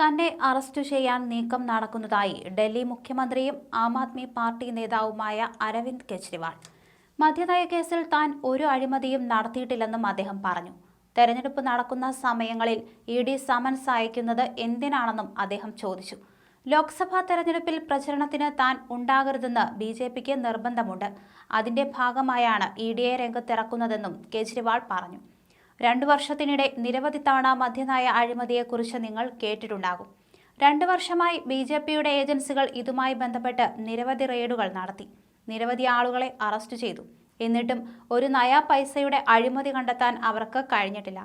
തന്നെ അറസ്റ്റ് ചെയ്യാൻ നീക്കം നടക്കുന്നതായി ഡൽഹി മുഖ്യമന്ത്രിയും ആം ആദ്മി പാർട്ടി നേതാവുമായ അരവിന്ദ് കെജ്രിവാൾ. മദ്യനയ കേസിൽ താൻ ഒരു അഴിമതിയും നടത്തിയിട്ടില്ലെന്നും അദ്ദേഹം പറഞ്ഞു. തെരഞ്ഞെടുപ്പ് നടക്കുന്ന സമയങ്ങളിൽ ഇ ഡി സമൻസ് അയക്കുന്നത് എന്തിനാണെന്നും അദ്ദേഹം ചോദിച്ചു. ലോക്സഭാ തെരഞ്ഞെടുപ്പിൽ പ്രചരണത്തിന് താൻ ഉണ്ടാകരുതെന്ന് ബി ജെ പിക്ക് നിർബന്ധമുണ്ട്. അതിന്റെ ഭാഗമായാണ് ഇ ഡിയെ രംഗത്തിറക്കുന്നതെന്നും കെജ്രിവാൾ പറഞ്ഞു. രണ്ടു വർഷത്തിനിടെ നിരവധി തവണ മദ്യനായ അഴിമതിയെക്കുറിച്ച് നിങ്ങൾ കേട്ടിട്ടുണ്ടാകും. രണ്ടു വർഷമായി ബി ജെ പിയുടെ ഏജൻസികൾ ഇതുമായി ബന്ധപ്പെട്ട് നിരവധി റെയ്ഡുകൾ നടത്തി. നിരവധി ആളുകളെ അറസ്റ്റ് ചെയ്തു. എന്നിട്ടും ഒരു നയാ പൈസയുടെ അഴിമതി കണ്ടെത്താൻ അവർക്ക് കഴിഞ്ഞിട്ടില്ല.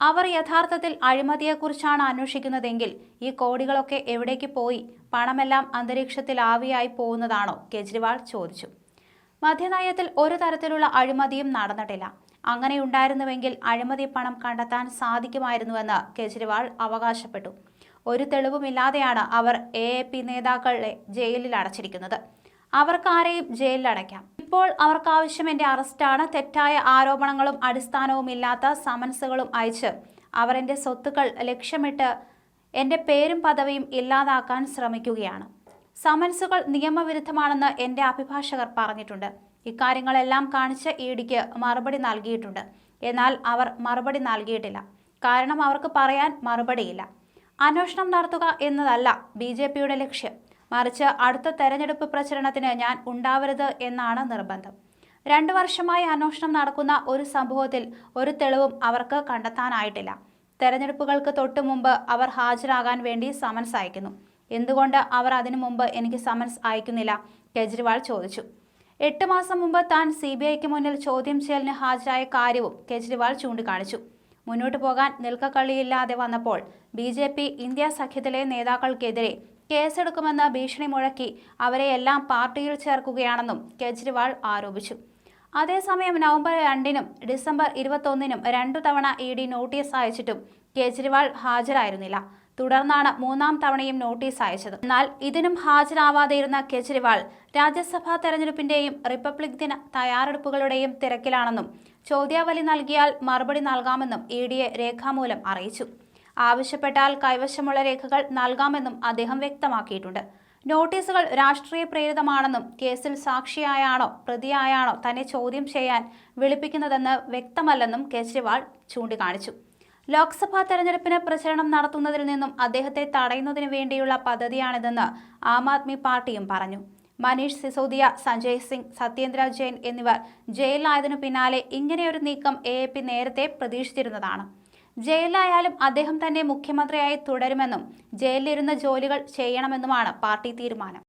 അവർ യഥാർത്ഥത്തിൽ അഴിമതിയെക്കുറിച്ചാണ് അന്വേഷിക്കുന്നതെങ്കിൽ ഈ കോടികളൊക്കെ എവിടേക്ക് പോയി? പണമെല്ലാം അന്തരീക്ഷത്തിൽ ആവിയായി പോകുന്നതാണോ? കെജ്രിവാൾ ചോദിച്ചു. മദ്യനയത്തിൽ ഒരു തരത്തിലുള്ള അഴിമതിയും നടന്നിട്ടില്ല. അങ്ങനെ ഉണ്ടായിരുന്നുവെങ്കിൽ അഴിമതി പണം കണ്ടെത്താൻ സാധിക്കുമായിരുന്നുവെന്ന് കേജ്രിവാൾ അവകാശപ്പെട്ടു. ഒരു തെളിവുമില്ലാതെയാണ് അവർ എ എ പി നേതാക്കളെ ജയിലിൽ അടച്ചിരിക്കുന്നത്. അവർക്ക് ജയിലിൽ അടയ്ക്കാം ഇപ്പോൾ അവർക്ക് ആവശ്യം എന്റെ അറസ്റ്റാണ്. തെറ്റായ ആരോപണങ്ങളും അടിസ്ഥാനവുമില്ലാത്ത സമൻസുകളും അയച്ച് അവർ എന്റെ സ്വത്തുക്കൾ ലക്ഷ്യമിട്ട് എന്റെ പേരും പദവിയും ഇല്ലാതാക്കാൻ ശ്രമിക്കുകയാണ്. സമൻസുകൾ നിയമവിരുദ്ധമാണെന്ന് എന്റെ അഭിഭാഷകർ പറഞ്ഞിട്ടുണ്ട്. ഇക്കാര്യങ്ങളെല്ലാം കാണിച്ച് ഇ ഡിക്ക് മറുപടി നൽകിയിട്ടുണ്ട്. എന്നാൽ അവർ മറുപടി നൽകിയിട്ടില്ല. കാരണം അവർക്ക് പറയാൻ മറുപടിയില്ല. അന്വേഷണം നടത്തുക എന്നതല്ല ബി ജെ പിയുടെ ലക്ഷ്യം. മറിച്ച് അടുത്ത തെരഞ്ഞെടുപ്പ് പ്രചരണത്തിന് ഞാൻ ഉണ്ടാവരുത് എന്നാണ് നിർബന്ധം. രണ്ടു വർഷമായി അന്വേഷണം നടക്കുന്ന ഒരു സംഭവത്തിൽ ഒരു തെളിവും അവർക്ക് കണ്ടെത്താനായിട്ടില്ല. തെരഞ്ഞെടുപ്പുകൾക്ക് തൊട്ടു മുമ്പ് അവർ ഹാജരാകാൻ വേണ്ടി സമൻസ് അയക്കുന്നു. എന്തുകൊണ്ട് അവർ അതിനു മുമ്പ് എനിക്ക് സമൻസ് അയക്കുന്നില്ല? കെജ്രിവാൾ ചോദിച്ചു. എട്ട് മാസം മുമ്പ് താൻ സി ബി ഐക്ക് മുന്നിൽ ചോദ്യം ചെയ്യലിന് ഹാജരായ കാര്യവും കെജ്രിവാൾ ചൂണ്ടിക്കാണിച്ചു. മുന്നോട്ടു പോകാൻ നിൽക്കക്കള്ളിയില്ലാതെ വന്നപ്പോൾ ബി ജെ പി ഇന്ത്യ സഖ്യത്തിലെ നേതാക്കൾക്കെതിരെ കേസെടുക്കുമെന്ന് ഭീഷണി മുഴക്കി അവരെയെല്ലാം പാർട്ടിയിൽ ചേർക്കുകയാണെന്നും കെജ്രിവാൾ ആരോപിച്ചു. അതേസമയം നവംബർ രണ്ടിനും ഡിസംബർ ഇരുപത്തൊന്നിനും രണ്ടു തവണ ഇ ഡി നോട്ടീസ് അയച്ചിട്ടും കേജ്രിവാൾ ഹാജരായിരുന്നില്ല. തുടർന്നാണ് മൂന്നാം തവണയും നോട്ടീസ് അയച്ചത്. എന്നാൽ ഇതിനും ഹാജരാവാതെ ഇരുന്ന കെജ്രിവാൾ രാജ്യസഭാ തെരഞ്ഞെടുപ്പിന്റെയും റിപ്പബ്ലിക് ദിന തയ്യാറെടുപ്പുകളുടെയും തിരക്കിലാണെന്നും ചോദ്യാവലി നൽകിയാൽ മറുപടി നൽകാമെന്നും ഇ ഡിയെ രേഖാമൂലം അറിയിച്ചു. ആവശ്യപ്പെട്ടാൽ കൈവശമുള്ള രേഖകൾ നൽകാമെന്നും അദ്ദേഹം വ്യക്തമാക്കിയിട്ടുണ്ട്. നോട്ടീസുകൾ രാഷ്ട്രീയ പ്രേരിതമാണെന്നും കേസിൽ സാക്ഷിയായാണോ പ്രതിയായാണോ തന്നെ ചോദ്യം ചെയ്യാൻ വിളിപ്പിക്കുന്നതെന്ന് വ്യക്തമല്ലെന്നും കെജ്രിവാൾ ചൂണ്ടിക്കാണിച്ചു. ലോക്സഭാ തെരഞ്ഞെടുപ്പിന് പ്രചരണം നടത്തുന്നതിൽ നിന്നും അദ്ദേഹത്തെ തടയുന്നതിന് വേണ്ടിയുള്ള പദ്ധതിയാണിതെന്ന് ആം ആദ്മി പാർട്ടിയും പറഞ്ഞു. മനീഷ് സിസോദിയ സഞ്ജയ് സിംഗ് സത്യേന്ദ്ര ജെയിൻ എന്നിവർ ജയിലിലായതിനു പിന്നാലെ ഇങ്ങനെയൊരു നീക്കം എ നേരത്തെ പ്രതീക്ഷിച്ചിരുന്നതാണ്. ജയിലിലായാലും അദ്ദേഹം തന്നെ മുഖ്യമന്ത്രിയായി തുടരുമെന്നും ജയിലിലിരുന്ന ജോലികൾ ചെയ്യണമെന്നുമാണ് പാർട്ടി തീരുമാനം.